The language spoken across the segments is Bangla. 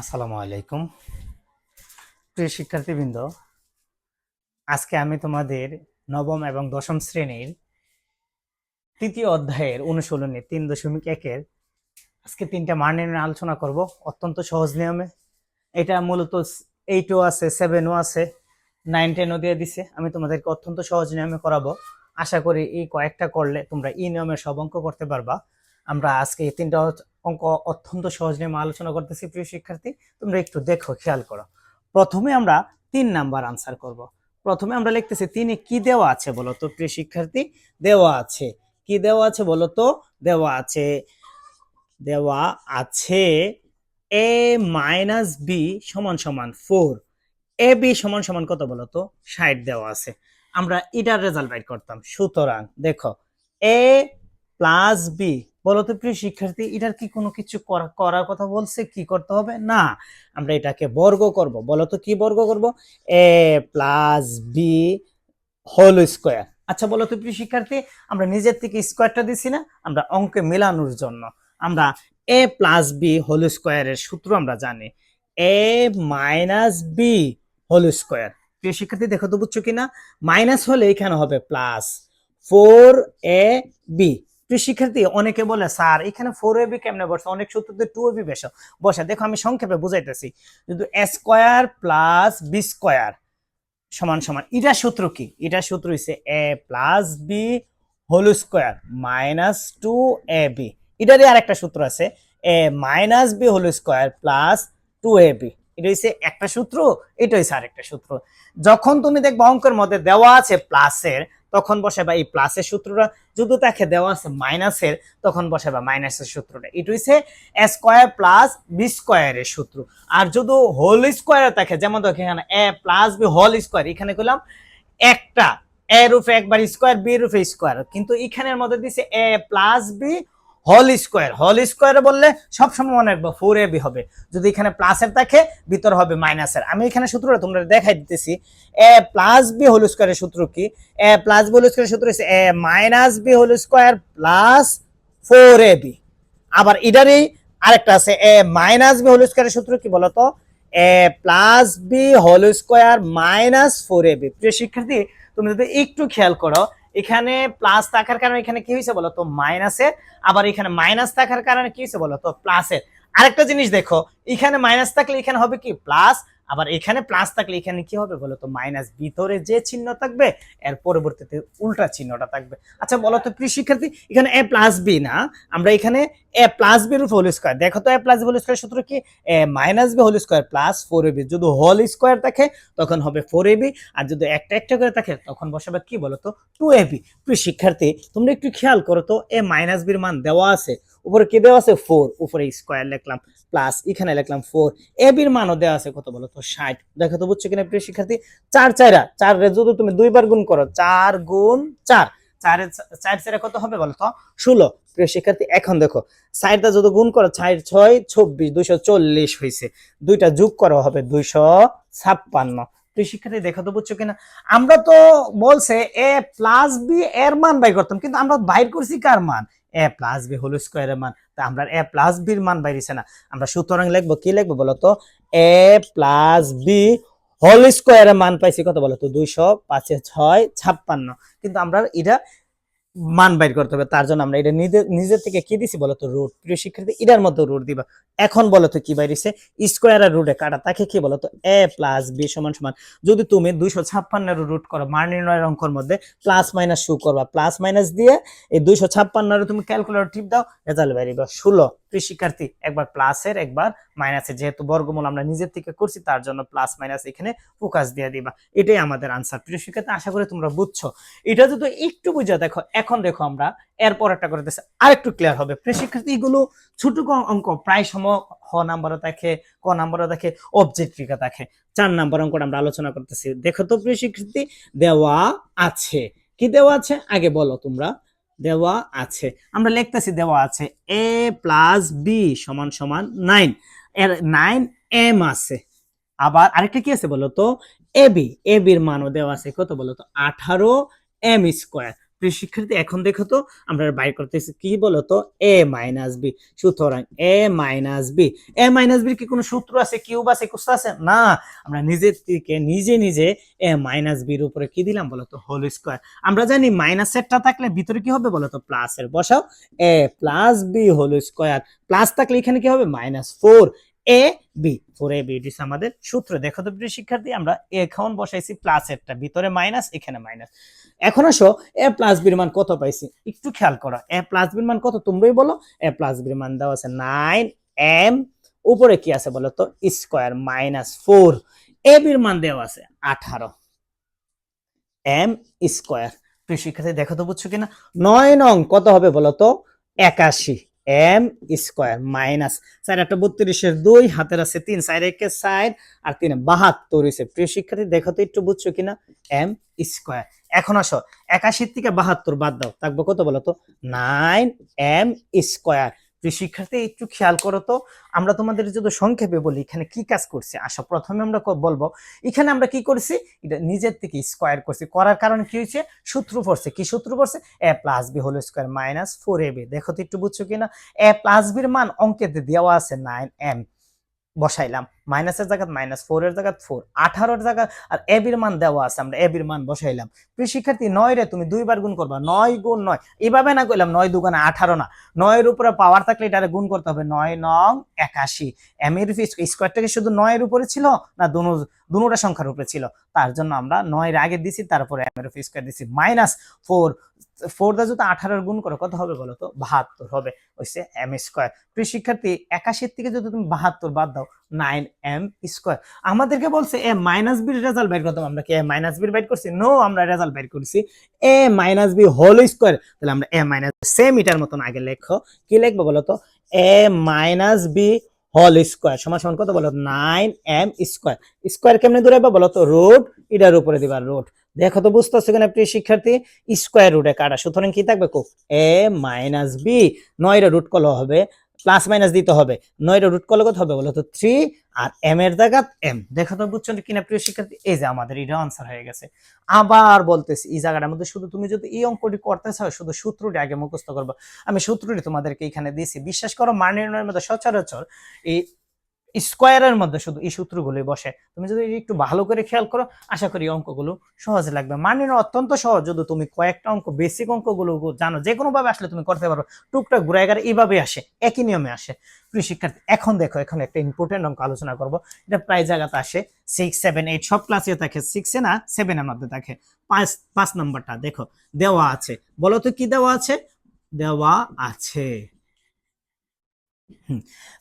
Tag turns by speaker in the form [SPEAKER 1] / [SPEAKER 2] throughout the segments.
[SPEAKER 1] আসসালামু আলাইকুম। প্রিয় শিক্ষার্থীবৃন্দ, আজকে আমি তোমাদের নবম এবং দশম শ্রেণির তৃতীয় অধ্যায়ের অনুশীলনে তিন দশমিক একের আজকে তিনটা মান নিয়ে আলোচনা করব অত্যন্ত সহজ নিয়মে। এটা মূলত এইটও আছে সেভেনও আছে নাইন টেনও দিয়ে দিছে। আমি তোমাদেরকে অত্যন্ত সহজ নিয়মে করাবো। আশা করি এই কয়েকটা করলে তোমরা এই নিয়মের সব অঙ্ক করতে পারবা। আমরা আজকে এই তিনটা অঙ্ক অত্যন্ত সহজ নিয়ে আলোচনা করতেছি, প্রিয় শিক্ষার্থী। তোমরা একটু দেখো, খেয়াল করো। প্রথমে আমরা তিন নাম্বার আনসার করব। প্রথমে আমরা লিখতেছি, তিনে কি দেওয়া আছে বলো তো, প্রিয় শিক্ষার্থী? দেওয়া আছে। কি দেওয়া আছে বলো তো? দেওয়া আছে। দেওয়া আছে এ মাইনাস বি সমান সমান ফোর এ বি সমান সমান কত বলো তো? ষাট দেওয়া আছে। আমরা এটার রেজাল্ট বাইর করতাম। সুতরাং দেখো এ প্লাস বি বলতো প্রিয় শিক্ষার্থী, এটার কি কোনো কিছু করা- করার কথা বলছে? কি করতে হবে? না, আমরা এটাকে বর্গ করব। বলতো কি বর্গ করব? A plus B whole square আচ্ছা বলতো প্রিয় শিক্ষার্থী, আমরা নিজের থেকে স্কোয়ারটা দিছি না, আমরা অঙ্কে মেলানোর জন্য। আমরা এ প্লাস বি হোল স্কোয়ারের সূত্র আমরা জানি। A minus B whole square প্রিয় শিক্ষার্থী, দেখো তো বুঝছ কিনা? মাইনাস হলে এখানে হবে প্লাস ফোর এ বি প্রিয় শিক্ষার্থী অনেকে বলে, স্যার, এখানে ফোর এ বি কেমনে বসে? অনেক সূত্রতে টু এ বি বেশ বসে। দেখো, আমি সংক্ষেপে বুঝাইতেছি। কিন্তু স্কোয়ার প্লাস বি স্কোয়ার সমান সমান, এটা সূত্র কি? এটা সূত্র হচ্ছে A plus B whole square minus two A B এটারই আরেকটা সূত্র আছে। A minus B whole square plus two A B এটা হচ্ছে একটা সূত্র এটা হচ্ছে আরেকটা সূত্র। যখন তুমি দেখবে অঙ্কের মধ্যে দেওয়া আছে প্লাসের তখন বসে বা এই প্লাসের সূত্রটা। যদি তাকে দেওয়া আছে মাইনাসের তখন বসে বা মাইনাসের সূত্রটা। এটা হচ্ছে স্কোয়ার প্লাস বি স্কোয়ারের সূত্র। আর যদি হোল স্কোয়ার থাকে, যেমন দেখো এখানে A plus B whole square এখানে করলাম একটা এ রূপে একবার স্কোয়ার বি রূপে স্কোয়ার কিন্তু এখানের মধ্যে দিছে A plus B whole square হল স্কোয়ার বললে সবসময় মনে রাখব ফোর এ বি হবে। যদি এখানে প্লাসের থাকে, ভিতর হবে মাইনাসের আমি এখানে সূত্রটা তোমরা দেখাই দিতেছি। এ প্লাস বি হোল স্কোয়ারের সূত্র কি? এ প্লাস বি হোল স্কোয়ারের সূত্র হচ্ছে A minus B whole square plus four A B আবার এটারই আরেকটা আছে এ মাইনাস বি হোল স্কোয়ারের সূত্র কি বলতো? A plus B whole square minus four A B প্রিয় শিক্ষার্থী, তুমি যদি একটু খেয়াল করো এখানে প্লাস থাকার কারণে এখানে কি হয়েছে বলো তো মাইনাসের আবার এখানে মাইনাস থাকার কারণে কি হয়েছে বলো তো প্লাসের আরেকটা জিনিস দেখো, এখানে মাইনাস থাকলে এখানে হবে কি? প্লাস আবার এখানে প্লাস থাকলে এখানে কি হবে বলো তো? মাইনাস ভিতরে যে চিহ্ন থাকবে, এর পরবর্তীতে উল্টা চিহ্নটা থাকবে। আচ্ছা বলো তো প্রিয় শিক্ষার্থী, এখানে এ প্লাস বি না? আমরা এখানে এ প্লাস বি রূপ হোল স্কোয়ার দেখো তো A plus B whole square সূত্র কি? A minus B whole square plus four B যদি হোল স্কোয়ার থাকে, তখন হবে ফোর বি আর যদি একটা একটা করে থাকে, তখন বসাবে কি বলো তো? টু বি প্রিয় শিক্ষার্থী, তোমরা একটু খেয়াল করো তো এ মাইনাস বির মান দেওয়া আছে, উপরে কি দেওয়া আছে? ফোর উপরে স্কোয়ার লিখলাম। প্লাস এখানে লিখলাম ফোর এ বির মানও দেওয়া আছে, কত বলো তো? ষাট। দেখো তো বুঝছ কিনা, প্রিয় শিক্ষার্থী? চার চাইরা, চার রে যদি তুমি দুইবার গুণ করো, চার গুণ চার। চারের চার চারে কত হবে বলো তো? ষোলো। প্রিয় শিক্ষার্থী, এখন দেখো, চারটা যদি গুণ করো, চার, ছয়, চব্বিশ, দুইশো চল্লিশ হয়েছে দুইটা যোগ করা হবে দুইশো ছাপ্পান্ন। প্রিয় শিক্ষার্থী দেখা তো বুঝছ কিনা? আমরা তো বলছে এ প্লাস বি এর মান বাই করতাম, কিন্তু আমরা বাইর করছি কার মান? এ প্লাস বি হোল স্কোয়ারের মান। তা আমরা এ প্লাস বির মান বাইরেছে না। আমরা সুতরাং লিখব, কি লিখব বলো তো এ প্লাস বি হোল স্কোয়ারের মান পাইছি কত বলো তো দুইশো পাঁচে ছয় ছাপ্পান্ন। কিন্তু আমরা এটা মান বাইর করতে হবে, তার জন্য আমরা এটা নিজে- নিজের থেকে কি দিছি বলো তো? রুট প্রিয় শিক্ষার্থী, এটার মধ্যে রুট দিবা। এখন বলো তো কি বাইরেছে? স্কোয়ার আর রুটে কাটা, তাকে কি বলো তো? এ প্লাস বি সমান সমান। যদি তুমি দুইশো ছাপ্পান্নের রুট করো, মান নির্ণয়ের অঙ্কর মধ্যে প্লাস মাইনাস শু করবা। প্লাস মাইনাস দিয়ে এই দুইশো ছাপ্পান্নের তুমি ক্যালকুলেটর টিপ দাও রেজাল্ট বেরিয়ে ষোলো। প্রিয় শিক্ষার্থী একবার প্লাসের, একবার মাইনাসের। যেহেতু বর্গমূল আমরা নিজের থেকে করছি, তার জন্য প্লাস মাইনাস এখানে ফোকাস দিয়ে দিবা। এটাই আমাদের আনসার প্রিয় শিক্ষার্থী, আশা করি তোমরা বুঝছ। এটা যদি একটু বুঝা দেখো, এখন দেখো আমরা, এরপর একটা করে দিচ্ছে আরেকটু ক্লিয়ার হবে। প্রিয় শিক্ষার্থী, এগুলো ছোট অঙ্ক, প্রায় সময় খ নাম্বারও দেখে, ক নাম্বারও দেখে অবজেক্টিভা দেখে। চার নাম্বার অঙ্কটা আমরা আলোচনা করতেছি। দেখো তো প্রিয় শিক্ষার্থী, দেওয়া আছে। কি দেওয়া আছে? আগে বলো তোমরা। দেওয়া আছে। আমরা লিখতেছি দেওয়া আছে এ প্লাস বি সমান সমান নাইন এর নাইন এম আছে। আবার আরেকটা কি আছে বলতো? এ বি এ বির মানও দেওয়া আছে। কত বলতো? আঠারো এম স্কোয়ার শিক্ষার্থী, এখন দেখো তো, আমরা বাইর করতেছি কি বলতো? এ মাইনাস বি সুতরাং A minus B A minus বির কি কোনো সূত্র আছে? কিউব আছে? কুস্তা আছে? না। আমরা নিজের থেকে নিজে নিজে এ মাইনাস বির উপরে কি দিলাম বলতো? হোল স্কোয়ার আমরা জানি মাইনাস সেটটা থাকলে ভিতরে কি হবে বলতো? প্লাস এর। বসাও। A plus B whole square plus থাকলে এখানে কি হবে? Minus four A B four A B it আমাদের সূত্র। দেখো তো প্রিয় শিক্ষার্থী, আমরা এখন বসাইছি প্লাস এরটা ভিতরে মাইনাস এখানে মাইনাস এখন আসো এ প্লাস বির মান কত পাইছি? একটু খেয়াল করো এ প্লাস বির মান কত তোমরাই বলো? এ প্লাস বির মান দেওয়া আছে নাইন এম উপরে কি আছে বলো তো? স্কোয়ার মাইনাস ফোর এ বির মান দেওয়া আছে আঠারো এম স্কোয়ার প্রিয় শিক্ষার্থী, দেখো তো বুঝছ কিনা? নয় নং কত হবে বলো তো? একাশি। এম স্কোয়ার মাইনাস চার একটা বত্রিশের দুই, হাতের আছে তিন চার একে চার আর তিন বাহাত্তর হয়েছে প্রিয় শিক্ষার্থী, দেখো তো একটু বুঝছ কিনা? এম স্কোয়ার এখন আসো, একাশির থেকে বাহাত্তর বাদ দাও। থাকব কত বলো তো? নাইন এম স্কোয়ার প্রিয় শিক্ষার্থী, একটু খেয়াল করো তো, আমরা তোমাদের যদি সংক্ষেপে বলি, এখানে কি কাজ করছে? আসা, প্রথমে আমরা বলব, এখানে আমরা কি করছি? এটা নিজের থেকে স্কোয়ার করছি। করার কারণে কি হয়েছে? সূত্র পড়ছে। কি সূত্র পড়ছে? A plus B whole square minus four A B দেখো তো একটু বুঝছ কিনা? এ প্লাস বির মান অঙ্কেতে দেওয়া আছে নাইন এম বসাইলাম। মাইনাসের জায়গা মাইনাস ফোর এর জায়গা ফোর, আঠারোর জায়গা আর এবির মান দেওয়া আছে, আমরা এবির মান বসাইলাম। প্রিয় শিক্ষার্থী, নয় রে, তুমি দুইবার গুণ করবা, নয় গুণ নয়। এভাবে না করলাম নয় দুগুণে আঠারো না। নয়ের উপরে পাওয়ার থাকলে এটারে গুণ করতে হবে, নয় নং একাশি। এম এর স্কোয়ারটাকে শুধু নয়ের উপরে ছিল না দুনো দুটা সংখ্যার উপরে ছিল? তার জন্য আমরা নয়ের আগে দিছি, তারপরে এম এর স্কোয়ার দিছি মাইনাস ফোর ফোর দা যদি আঠারোর গুণ করো, কত হবে বলো তো? বাহাত্তর হবে হচ্ছে এম স্কোয়ার প্রিয় শিক্ষার্থী, একাশির থেকে যদি তুমি বাহাত্তর বাদ দাও নাইন এম স্কোয়ার আমাদেরকে বলছে এ মাইনাস বির রেজাল্ট বের করতাম আমরা কি এ মাইনাস বির বের করছি? নো আমরা রেজাল্ট বের করছি A minus B whole square তাহলে আমরা এ মাইনাস সেম এটার মতন আগে লেখো। কি লিখব বলো তো a minus b whole square সমান সমান কত বলো নাইন এম স্কোয়ার স্কোয়ার কেমনে দূরে বলো তো রুট এটার উপরে দিবা রুট দেখো তো বুঝতে বুঝতেছো কিনা প্রিয় শিক্ষার্থী? স্কোয়ার রুটে কাটা। সুতরাং কি থাকবে কো এ মাইনাস বি নয়টা রুট কল হবে। প্লাস মাইনাস দিতে হবে। নয়টা রুট কল কত হবে বলো তো থ্রি আর এম এর জায়গা এম দেখো তো বুঝছ কিনা প্রিয় শিক্ষার্থী? এই যে আমাদের এটা আনসার হয়ে গেছে। আবার বলতেছি, এই জায়গাটার মধ্যে শুধু তুমি যদি এই অঙ্কটি করতে চাও, শুধু সূত্রটি আগে মুখস্থ করব। আমি সূত্রটি তোমাদেরকে এখানে দিয়েছি। বিশ্বাস করো, মান নির্ণয়ের মধ্যে সচরাচর এই স্কোয়ারের মধ্যে শুধু এই সূত্রগুলোই বসে। তুমি যদি একটু ভালো করে খেয়াল করো, আশা করি অঙ্কগুলো সহজে লাগবে। মান অত্যন্ত সহজ। যদি তুমি কয়েকটা অঙ্ক বেসিক অঙ্কগুলো জানো যে কোনো ভাবে আসলে তুমি করতে পারো। টুকটাক গেলে এইভাবে আসে, একই নিয়মে আসে। প্রিয় শিক্ষার্থী, এখন দেখো, এখন একটা ইম্পর্টেন্ট অঙ্ক আলোচনা করব। এটা প্রায় জায়গাতে আসে। সিক্স সেভেন এইট সব ক্লাসে থাকে। সিক্সে না সেভেনের মধ্যে থাকে। পাঁচ পাঁচ নম্বরটা দেখো, দেওয়া আছে। বলো তো কি দেওয়া আছে? দেওয়া আছে।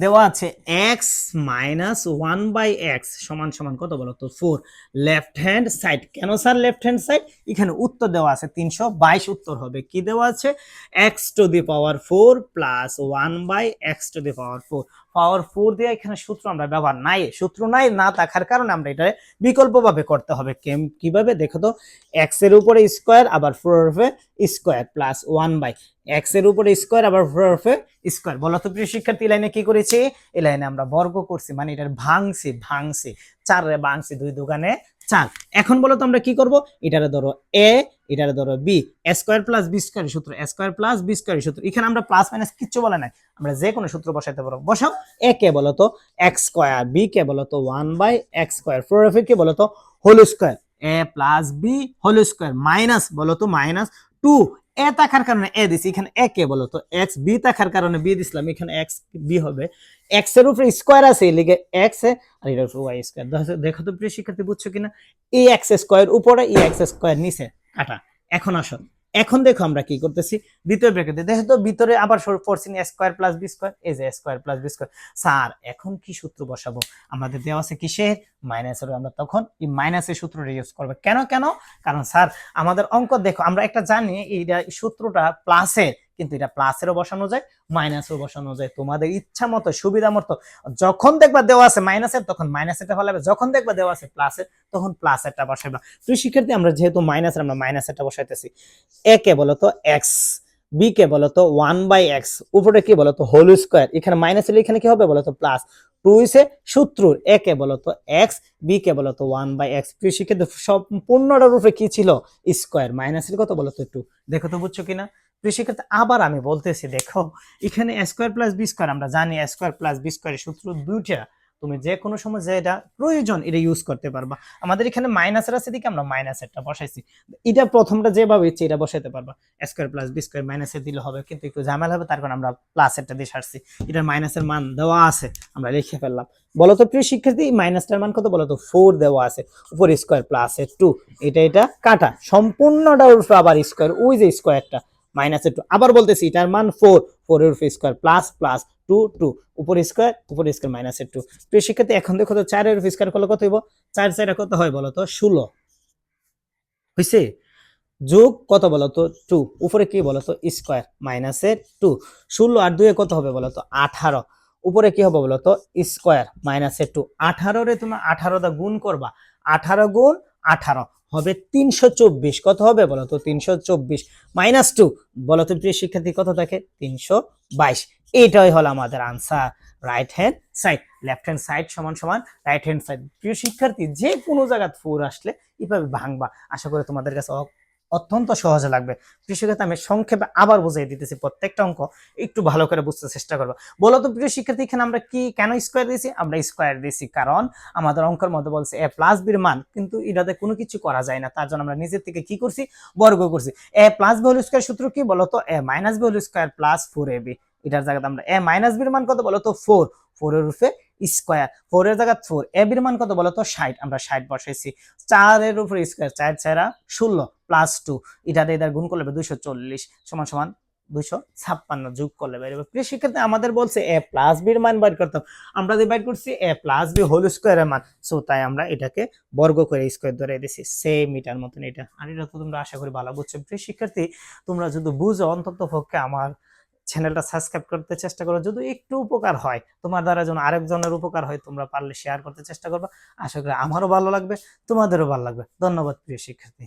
[SPEAKER 1] দেওয়া আছে x minus one by x সমান সমান কত বলো তো? ফোর লেফট হ্যান্ড সাইড কেন স্যার লেফট হ্যান্ড সাইড এখানে উত্তর দেওয়া আছে তিনশো বাইশ উত্তর হবে। কি দেওয়া আছে? X to the power four plus one by x to the power four power four দিয়ে এখানে সূত্র আমরা ব্যবহার নাই। সূত্র নাই, না থাকার কারণে আমরা এটা বিকল্পভাবে করতে হবে। কেম- কীভাবে? দেখো তো এক্সের উপরে স্কোয়ার আবার ফোর উপরে স্কোয়ার প্লাস ওয়ান বাই এক্সের উপরে স্কোয়ার আবার ফোর উপরে স্কোয়ার বলো তো প্রিয় শিক্ষার্থী লাইনে কি করেছি? এই লাইনে আমরা বর্গ করছি মানে এটার ভাঙছি ভাঙছি। চার ভাঙছি, দুই দোকানে চার। এখন বলো তো আমরা কি করব? এটারে ধরো এ এটারে ধরো b square plus b square সূত্র স্কোয়ার প্লাস বি স্কোয়ার সূত্র। এখানে আমরা প্লাস মাইনাস কিচ্ছু বলে নাই। আমরা যে কোনো সূত্র বসাইতে পারব বসাও। এ কে বলো তো? এক্স স্কোয়ার বি কে বলো তো? One by x square four f কে বলো তো? Whole square a plus b whole square minus বলো তো? মাইনাস টু এ থাকার কারণে এ দিছি? এখানে এ কে বলো তো? এক্স বি থাকার কারণে বি দিছিলাম? এখানে এক্স বি হবে। এক্সের উপরে স্কোয়ার আছে লিগে এক্স এ আর এটার উপরে ওয়াই স্কোয়ার দেখো তো প্রিয় শিক্ষার্থী, বুঝছ কিনা? এই এক্স স্কোয়ার উপরে, এই এক্স স্কোয়ার নিচে। কাটা। এখন আসো। এখন দেখো আমরা কি করতেছি? দ্বিতীয় ব্র্যাকেটে দেখো তো ভিতরে আবার পড়ছি স্কোয়ার প্লাস বি স্কোয়ার এই যে square plus b square sir, এখন কি সূত্র বসাবো? আমাদের দেওয়া আছে কিসের? মাইনাসের আমরা তখন এই মাইনাসের সূত্রটা ইউজ করব। কেন কেন? কারণ স্যার, আমাদের অঙ্ক দেখো, আমরা একটা জানি, এইটা সূত্রটা প্লাসের কিন্তু এটা প্লাসেরও বসানো যায়, মাইনাসেরও বসানো যায়। তোমাদের ইচ্ছা মতো, সুবিধা মতো, যখন দেখবা দেওয়া আছে মাইনাসের, তখন মাইনাসেরটা ফলাবে যখন দেখবা দেওয়া আছে প্লাসের, তখন প্লাসেরটা বসাইবা। তো শিক্ষার্থী, আমরা যেহেতু মাইনাসের, আমরা মাইনাসেরটা বসাইতেছি। এ কে বলতো এক্স বি কে বলতো ওয়ান বাই এক্স উপরে কি বলতো? হোল স্কোয়ার এখানে মাইনাস হলে এখানে কি হবে? বলতো প্লাস টু হইছে সূত্রর এ কে বলতো এক্স বি কে বলতো ওয়ান বাই এক্স প্রিয় শিক্ষার্থী, সম্পূর্ণটার উপরে কি ছিল? স্কোয়ার মাইনাসের কত বলতো টু দেখো তো বুঝছ কিনা? প্রিয় আবার আমি বলতেছি, দেখো, এখানে স্কোয়ার প্লাস বি স্কোয়ার আমরা জানি স্কোয়ার প্লাস বি স্কোয়ারের সূত্র দুইটা তুমি যে কোনো সময় যেটা প্রয়োজন, এটা ইউজ করতে পারবা। আমাদের এখানে মাইনাসের আছে দিকে আমরা মাইনাসেরটা বসাইছি। এটা প্রথমটা যেভাবে ইচ্ছে, এটা বসাইতে পারবা। স্কোয়ার প্লাস বি স্কোয়ার মাইনাসে দিলে হবে, কিন্তু একটু ঝামেলা হবে, তার কারণে আমরা প্লাসেরটা দিয়ে সারছি। এটার মাইনাসের মান দেওয়া আছে, আমরা লিখে ফেললাম। বলতো প্রিয় শিক্ষার্থী মাইনাসটার মান কত? বলতো ফোর দেওয়া আছে। উপর স্কোয়ার প্লাসের টু এটা এটা কাটা। সম্পূর্ণটা আবার স্কোয়ার ওই যে স্কোয়ারটা মাইনাসের টু আবার বলতেছি, এটার মান ফোর ফোর এর square plus plus two two উপর স্কোয়ার উপর স্কোয়ার মাইনাসের টু প্রিয় শিক্ষার্থী এখন দেখো তো চারের উপর স্কোয়ার করলে কত হইব? চার চার কত হয় বলতো ষোলো। হয়েছে যোগ কত বলতো টু উপরে কি বলতো স্কোয়ার মাইনাসের টু ষোলো আর দুয়ে কত হবে বলতো আঠারো। উপরে কি হবে বলতো স্কোয়ার মাইনাসের টু আঠারো রে তুমি আঠারো গুণ করবা। আঠারো গুণ আঠারো। হবে তিনশো চব্বিশ। কত হবে বলতো তিনশো চব্বিশ মাইনাস টু বলতো প্রিয় শিক্ষার্থী, কত থাকে? তিনশো বাইশ। এটাই হলো আমাদের answer right hand side left hand side সমান সমান রাইট হ্যান্ড সাইড প্রিয় শিক্ষার্থী, যে কোনো জায়গায় ফোর আসলে এভাবে ভাঙবা। আশা করি তোমাদের কাছে অত্যন্ত সহজে লাগবে। প্রিয় শিক্ষার্থী, আমি সংক্ষেপে আবার বুঝিয়ে দিতেছি প্রত্যেকটা অঙ্ক। একটু ভালো করে বুঝতে চেষ্টা করব। বলো তো প্রিয় শিক্ষার্থী, এখানে আমরা কি, কেন স্কোয়ার দিয়েছি? আমরা স্কোয়ার দিয়েছি কারণ আমাদের অঙ্কের মধ্যে বলছে এ প্লাস বির মান, কিন্তু এটাতে কোনো কিছু করা যায় না। তার জন্য আমরা নিজের থেকে কি করছি? বর্গ করছি। A plus b whole square সূত্র কি বলতো a minus b whole square plus four a b এটার জায়গাতে আমরা এ মাইনাস বির মান কত বলতো ফোর ফোর এর রূপে স্কোয়ার ফোর এর জায়গা ফোর এ বির মান কত বলতো? ষাট। আমরা ষাট বসাইছি। চারের উপরে স্কোয়ার চার চারা ষোলো প্লাস টু এটাতে এটার গুণ করলে দুইশো চল্লিশ। সমান সমান দুইশো ছাপ্পান্ন যোগ করলে বেরোবে প্রিয় শিক্ষার্থী আমাদের বলছে এ প্লাস বির মান বাইর করতাম আমরা যে বাইর করছি এ প্লাস বি হোল স্কোয়ারের মান। সো তাই আমরা এটাকে বর্গ করে স্কোয়ার ধরে দিছি সেম এটার মতন এটা। আর এটা তো তোমরা আশা করি ভালো বুঝছ। প্রিয় শিক্ষার্থী তোমরা যদি বুঝো অন্তত পক্ষে আমার চ্যানেলটা সাবস্ক্রাইব করতে চেষ্টা করো। যদি একটু উপকার হয়, তোমার দ্বারা যেন আরেকজনের উপকার হয়, তোমরা পারলে শেয়ার করতে চেষ্টা করবে। আশা করি আমারও ভালো লাগবে, তোমাদেরও ভালো লাগবে। ধন্যবাদ, প্রিয় শিক্ষার্থী।